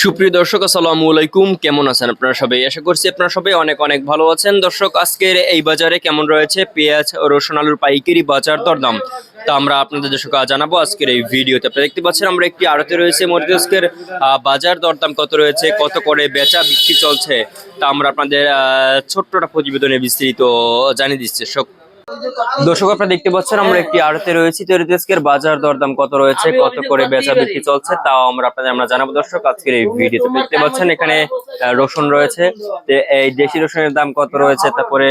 সুপ্রিয় দর্শক, আসসালামু আলাইকুম। কেমন আছেন আপনারা সবাই? আশা করছি আপনারা সবাই অনেক অনেক ভালো আছেন। দর্শক, আজকের এই বাজারে কেমন রয়েছে? পেঁয়াজ রসুন আলুর পাইকারি বাজার দরদাম। তা আমরা আপনাদের দর্শক জানাব আজকের এই ভিডিওতে। আপনারা দেখতে পাচ্ছেন, আমরা একটি আড়তে রয়েছে মরিচকের বাজার দরদাম কত রয়েছে, কত করে বেচা বিক্রি চলছে, তা আমরা আপনাদের ছোট্ট একটা প্রতিবেদনে বিস্তৃত জানিয়ে দিচ্ছি। দর্শক আপনারা দেখতে পাচ্ছেন আমরা একটি আড়তে রয়েছি। তো রিতেস্কের বাজার দরদাম কত রয়েছে কত করে বেচা বিক্রি চলছে তাও আমরা আপনাদের আমরা জানাব। দর্শক আজকের এই ভিডিওতে দেখতে পাচ্ছেন এখানে রসুন রয়েছে। এই দেশি রসুনের দাম কত রয়েছে তারপরে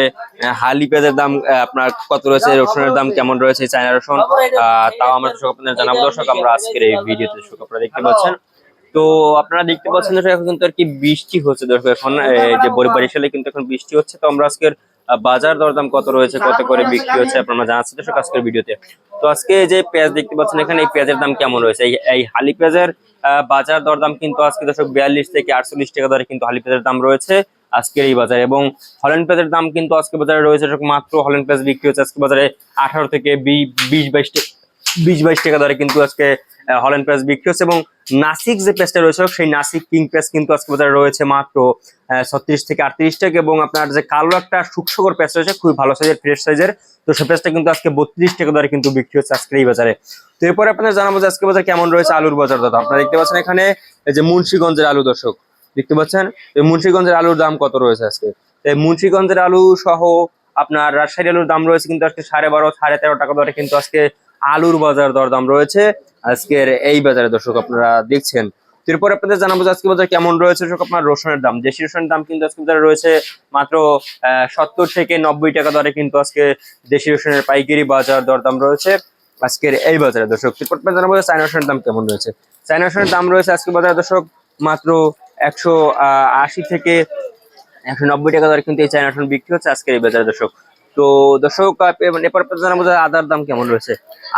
হালি পেঁয়াজের দাম আপনার কত রয়েছে রসুনের দাম কেমন রয়েছে চায়না রসুন আহ, তাও আমরা দর্শক আপনাদের জানাব। দর্শক আমরা আজকের এই ভিডিওতে দর্শক আপনারা দেখতে পাচ্ছেন। তো আপনারা দেখতে পাচ্ছেন দর্শক এখন কিন্তু আর কি বৃষ্টি হচ্ছে দর্শক এখন যে বরিশালে কিন্তু এখন বৃষ্টি হচ্ছে তো আমরা আজকের বাজার দরদাম কত রয়েছে কত করে বিক্রি হচ্ছে আপনারা জানাচ্ছি দর্শক আজকের ভিডিওতে। তো আজকে যে পেঁয়াজ দেখতে পাচ্ছেন এখানে এই পেঁয়াজের দাম কেমন রয়েছে? এই এই হালি পেঁয়াজের বাজার দরদাম কিন্তু আজকে দর্শক বিয়াল্লিশ থেকে আটচল্লিশ টাকা ধরে কিন্তু হালি পেঁয়াজের দাম রয়েছে আজকের এই বাজারে। এবং হল্যান্ড পেঁয়াজের দাম কিন্তু আজকে বাজারে রয়েছে মাত্র হল্যান্ড পেঁয়াজ বিক্রি হচ্ছে আজকে বাজারে আঠারো থেকে বিশ বাইশ টা- বিশ বাইশ টাকা দরে কিন্তু আজকে হল্যান্ড পেঁয়াজ বিক্রি হচ্ছে এবং নাসিক যে পেঁয়াজটা রয়েছে, সেই নাসিক কিং পেঁয়াজ কিন্তু আজকে বাজারে রয়েছে মাত্র ছত্রিশ থেকে আটত্রিশ টাকা এবং আপনার যে কালো একটা সুখসকর পেঁয়াজ রয়েছে, খুবই ভালো সাইজের ফ্রেশ সাইজের তো সে পেঁয়াজটা কিন্তু আজকে বত্রিশ টাকা দরে কিন্তু বিক্রি হচ্ছে আজকের এই বাজারে। তো এরপরে আপনাদের জানাব যে আজকে বাজার কেমন রয়েছে আলুর বাজার দাদা। আপনারা দেখতে পাচ্ছেন এখানে যে মুন্সিগঞ্জের আলু দর্শক, দেখতে পাচ্ছেন? মুন্সিগঞ্জের আলুর দাম কত রয়েছে আজকে? এই মুন্সিগঞ্জের আলু সহ আপনার রাজশাহী আলুর দাম রয়েছে কিন্তু আজকে সাড়ে বারো, সাড়ে তেরো টাকা দরে কিন্তু আজকে আলুর বাজার দরদাম রয়েছে। আজকের এই বাজারে দর্শক আপনারা দেখছেন। এরপর আপনাদের জানাব আজকে বাজার কেমন রয়েছে দর্শক, আপনার রসুনের দাম। দেশি রসুনের দাম কিন্তু আজকে বাজারে রয়েছে মাত্র সত্তর থেকে নব্বই টাকা দরে কিন্তু আজকে দেশি রসুনের পাইকারি বাজার দরদাম রয়েছে আজকের এই বাজারে দর্শক। এরপর আপনাদের জানাব যে চায়না রসুনের দাম কেমন রয়েছে। চায়না রসুনের দাম রয়েছে আজকে বাজারে দর্শক মাত্র একশো আশি থেকে একশো নব্বই টাকা দরে কিন্তু এই চায়না রসুন বিক্রি হচ্ছে আজকের এই বাজারে দর্শক। তো দর্শক আপনাদের জানাব যে আদার দাম কেমন রয়েছে।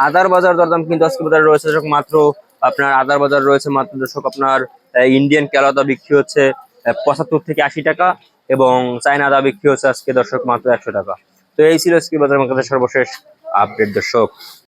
আদার বাজার দর দাম কিন্তু আজকে বাজারে রয়েছে, দর্শক, মাত্র আপনার আদার বাজার রয়েছে মাত্র, দর্শক, আপনার ইন্ডিয়ান ক্যালাদা বিক্রি হচ্ছে পঁচাত্তর থেকে আশি টাকা এবং চায়না আদা বিক্রি হচ্ছে আজকে, দর্শক, মাত্র একশো টাকা। তো এই ছিল আজকে বাজার মার্কেটের সর্বশেষ আপডেট, দর্শক।